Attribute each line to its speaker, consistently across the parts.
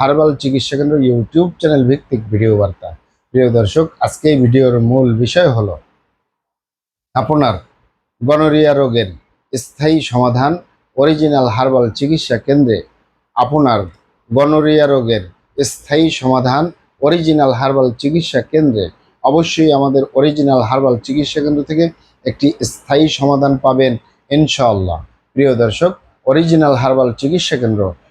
Speaker 1: Herbal চিকিৎসা কেন্দ্র YouTube channel ভিত্তিক ভিডিও বার্তা। প্রিয় দর্শক, আজকে এই ভিডিওর মূল বিষয় হলো আপনার গনোরিয়া রোগের স্থায়ী সমাধান, অরিজিনাল হার্বাল চিকিৎসা কেন্দ্রে আপনার গনোরিয়া রোগের স্থায়ী সমাধান, অরিজিনাল হার্বাল চিকিৎসা কেন্দ্রে অবশ্যই আমাদের অরিজিনাল হার্বাল চিকিৎসা কেন্দ্র থেকে একটি স্থায়ী সমাধান পাবেন ইনশাআল্লাহ। প্রিয় দর্শক, অরিজিনাল হার্বাল চিকিৎসা কেন্দ্র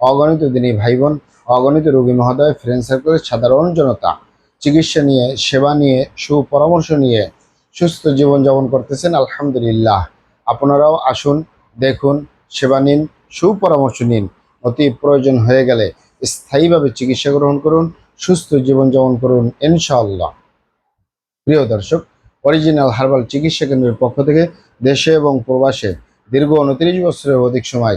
Speaker 1: অগণিত দিনী ভাই বোন অগণিত রোগী মহোদয় ফ্রেন্ড সার্কেলের সাধারণ জনতা, চিকিৎসা নিয়ে, সেবা নিয়ে, সুপরামর্শ নিয়ে সুস্থ জীবনযাপন করতেছেন, আলহামদুলিল্লাহ। আপনারাও আসুন, দেখুন, সেবা নিন, সুপরামর্শ নিন। অতি প্রয়োজন হয়ে গেলে স্থায়ীভাবে চিকিৎসা গ্রহণ করুন, সুস্থ জীবনযাপন করুন, ইনশাআল্লাহ। প্রিয় দর্শক অরিজিনাল হার্বাল চিকিৎসা কেন্দ্রের পক্ষ থেকে দেশে এবং প্রবাসে দীর্ঘ উনত্রিশ বছরের অধিক সময়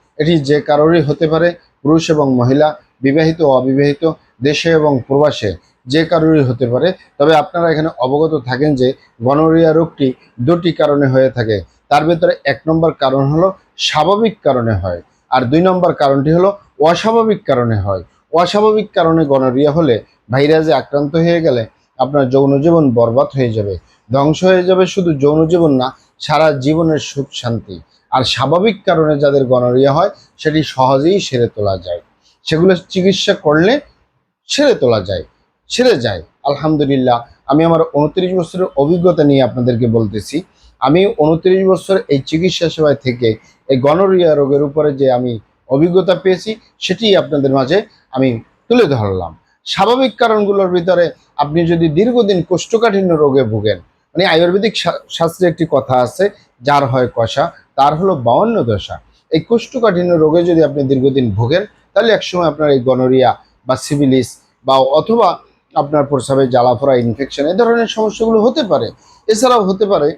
Speaker 1: এটি যে কারোরই হতে পারে, পুরুষ এবং মহিলা, বিবাহিত ও অবিবাহিত, দেশে এবং প্রবাসে যে কারোরই হতে পারে। তবে আপনারা এখানে অবগত থাকেন যে গনোরিয়া রোগটি দুটি কারণে হয়ে থাকে। তার ভেতরে এক নম্বর কারণ হলো স্বাভাবিক কারণে হয় আর দুই নম্বর কারণটি হলো অস্বাভাবিক কারণে হয়। অস্বাভাবিক কারণে গনোরিয়া হলে ভাইরাসে আক্রান্ত হয়ে গেলে আপনার যৌন জীবন বরবাদ হয়ে যাবে, ধ্বংস হয়ে যাবে। শুধু যৌন জীবন না সারা জীবনের সুখ শান্তি। আর স্বাভাবিক কারণে যাদের গনোরিয়া হয়, সেটি সহজেই সেরে তোলা যায়। সেগুলো চিকিৎসা করলে সেরে তোলা যায়, সেরে যায়। আলহামদুলিল্লাহ, আমি আমার উনত্রিশ বছরের অভিজ্ঞতা নিয়ে আপনাদেরকে বলতেছি। আমি উনত্রিশ বছর এই চিকিৎসা সেবায় থেকে এই গনোরিয়া রোগের উপরে যে আমি অভিজ্ঞতা পেয়েছি, সেটি আপনাদের মাঝে আমি তুলে ধরলাম। স্বাভাবিক কারণগুলোর ভিতরে আপনি যদি দীর্ঘদিন কোষ্ঠকাঠিন্য রোগে ভুগেন মানে আয়ুর্বেদিক শাস্ত্রে একটি কথা আছে, যার হয় কষা, তার হলো বাউন্ন দশা। এই কোষ্ঠকাঠিন্য রোগে যদি আপনি দীর্ঘদিন ভোগেন, তাহলে একসময় আপনার এই গনোরিয়া বা সিভিলিস বা অথবা আপনার প্রস্রাবে জ্বালাফোড়া, ইনফেকশন এই ধরনের সমস্যাগুলো হতে পারে। এছাড়াও হতে পারে,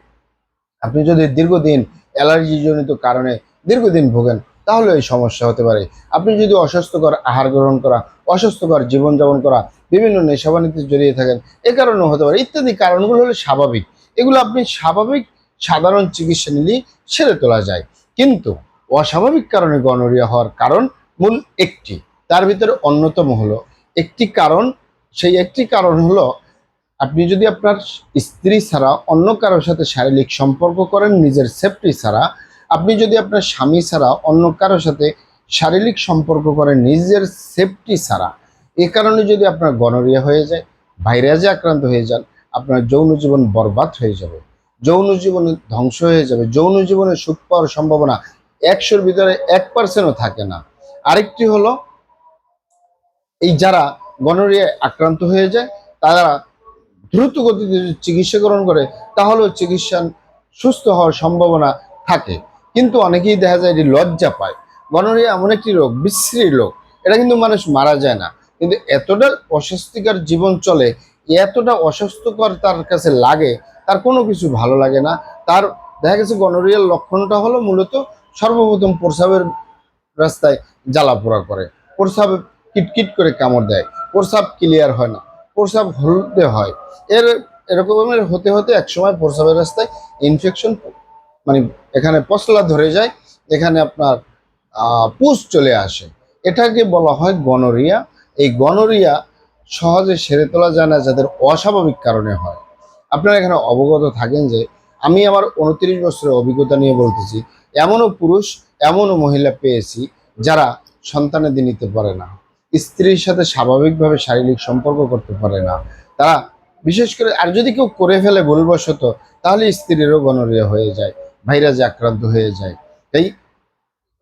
Speaker 1: আপনি যদি দীর্ঘদিন অ্যালার্জিজনিত কারণে দীর্ঘদিন ভোগেন, তাহলে এই সমস্যা হতে পারে। আপনি যদি অস্বাস্থ্যকর আহার গ্রহণ করা, অস্বাস্থ্যকর জীবনযাপন করা বিভিন্ন নেশাবানিতে জড়িয়ে থাকেন। এ কারণেও হতে পারে। ইত্যাদি কারণগুলো হলো স্বাভাবিক। এগুলো আপনি স্বাভাবিক সাধারণ চিকিৎসা নিলেই সেরে তোলা যায়। কিন্তু অস্বাভাবিক কারণে গনোরিয়া হওয়ার কারণ মূল একটি। তার ভিতরে অন্যতম হলো, একটি কারণ, সেই একটি কারণ হলো, আপনি যদি আপনার স্ত্রী ছাড়া অন্য কারোর সাথে শারীরিক সম্পর্ক করেন, নিজের সেফটি ছাড়া, আপনি যদি আপনার স্বামী ছাড়া অন্য কারোর সাথে শারীরিক সম্পর্ক করেন, নিজের সেফটি ছাড়া এ কারণে যদি আপনার গনোরিয়া হয়ে যায়, ভাইরাসে আক্রান্ত হয়ে যান, আপনার যৌন জীবন বরবাদ হয়ে যাবে, যৌন জীবন ধ্বংস হয়ে যাবে, যৌন জীবনে সুখ পাওয়ার সম্ভাবনা একশোর ভিতরে এক পার্সেন্টও থাকে না। আরেকটি হলো, এই যারা গনোরিয়ায় আক্রান্ত হয়ে যায়, তারা দ্রুত গতিতে চিকিৎসা গ্রহণ করে, তাহলেও চিকিৎসা সুস্থ হওয়ার সম্ভাবনা থাকে। কিন্তু অনেকেই দেখা যায় এটি লজ্জা পায়। গনোরিয়া এমন একটি রোগ, বিশ্রী রোগ। এটা কিন্তু মানুষ মারা যায় না। কিন্তু এতটা অস্বস্তিকর জীবন চলে, এতটা অস্বস্থকর তার কাছে লাগে, তার কোনো কিছু ভালো লাগে না। তার দেখা গেছে গনোরিয়ার লক্ষণটা হলো মূলত সর্বপ্রথম প্রস্রাবের রাস্তায় জ্বালা পোড়া করে। প্রস্রাব কিটকিট করে কামড় দেয় প্রস্রাব ক্লিয়ার হয় না প্রস্রাব হলদে হয়। এর এরকমের হতে হতে একসময় প্রস্রাবের রাস্তায় ইনফেকশন মানে এখানে পশলা ধরে যায়, এখানে আপনার পুষ চলে আসে। এটাকে বলা হয় গনোরিয়া এই গনোরিয়া সহজে সেরে তোলা যায় না, যাদের অস্বাভাবিক কারণে হয়। আপনারা এখানে অবগত থাকেন যে, আমি আমার উনত্রিশ বছরের অভিজ্ঞতা নিয়ে বলতেছি, এমনও পুরুষ, এমনও মহিলা পেয়েছি যারা সন্তানেদি নিতে পারে না। স্ত্রীর সাথে স্বাভাবিকভাবে শারীরিক সম্পর্ক করতে পারে না। তারা বিশেষ করে, আর যদি কেউ করে ফেলে ভুলবশত, তাহলে স্ত্রীরও গনোরিয়া হয়ে যায়, ভাইরাসে আক্রান্ত হয়ে যায়। তাই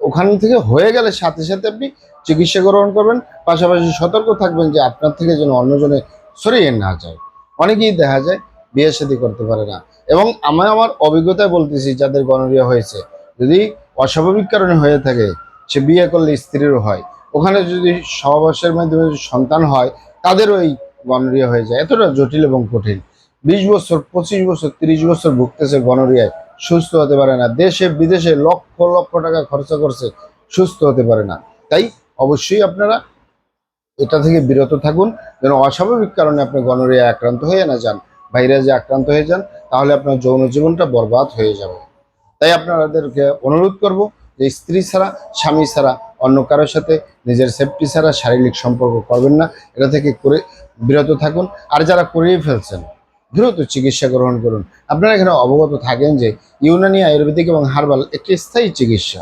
Speaker 1: ওখান থেকে হয়ে গেলে সাথে সাথে আপনি চিকিৎসা গ্রহণ করবেন, পাশাপাশি সতর্ক থাকবেন যে আপনার থেকে যেন অন্যজনে সরিয়ে না যায়। অনেকেই দেখা যায় বিয়ে শাদী করতে পারে না। এবং আমি আমার অভিজ্ঞতায় বলতেছি, যাদের গনোরিয়া হয়েছে, যদি অস্বাভাবিক কারণে হয়ে থাকে, সে বিয়ে করলে স্ত্রীরও হয়। ওখানে যদি সহবাসের মাধ্যমে সন্তান হয়, তাদেরও এই গনোরিয়া হয়ে যায়। এতটা জটিল এবং কঠিন। বিশ বছর, পঁচিশ বছর, তিরিশ বছর ভুগতেছে গণরিয়ায় সুস্থ হতে পারে না। দেশে, বিদেশে লক্ষ লক্ষ টাকা খরচা করছে, সুস্থ হতে পারে না। তাই অবশ্যই আপনারা এটা থেকে বিরত থাকুন। যেন অস্বাভাবিক কারণে আপনি গনোরিয়া আক্রান্ত হয়ে না যান, ভাইরাসে আক্রান্ত হয়ে যান, তাহলে আপনার যৌন জীবনটা বরবাদ হয়ে যাবে। তাই আপনাদেরকে অনুরোধ করব যে স্ত্রী ছাড়া, স্বামী ছাড়া, অন্য কারোর সাথে নিজের সেফটি ছাড়া শারীরিক সম্পর্ক করবেন না। এটা থেকে করে বিরত থাকুন। আর যারা করেই ফেলছেন, দ্রুত চিকিৎসা গ্রহণ করুন। আপনারা এখানে অবগত থাকেন যে ইউনানি আয়ুর্বেদিক এবং হার্বাল একটি স্থায়ী চিকিৎসা।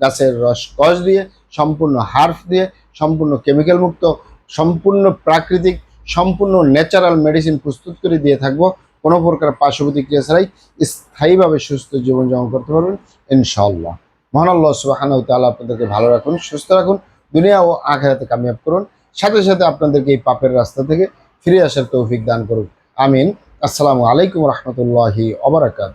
Speaker 1: গাছের রস কষ দিয়ে, সম্পূর্ণ হার্ফ দিয়ে, সম্পূর্ণ কেমিক্যাল মুক্ত, সম্পূর্ণ প্রাকৃতিক, সম্পূর্ণ ন্যাচারাল মেডিসিন প্রস্তুত করে দিয়ে থাকব। কোনো প্রকার পার্শ্ব ছাড়াই স্থায়ীভাবে সুস্থ জীবনযাপন করতে পারবেন, ইনশাআল্লাহ। মহান আল্লাহ সুবাহানাহু তাআলা আপনাদেরকে ভালো রাখুন, সুস্থ রাখুন, দুনিয়া ও আখেরাতে কামিয়াব করুন। সাথে সাথে আপনাদেরকে এই পাপের রাস্তা থেকে ফিরে আসার তৌফিক দান করুন আমিন। আসসালামু আলাইকুম রহমতুল্লাহি অবরাকাত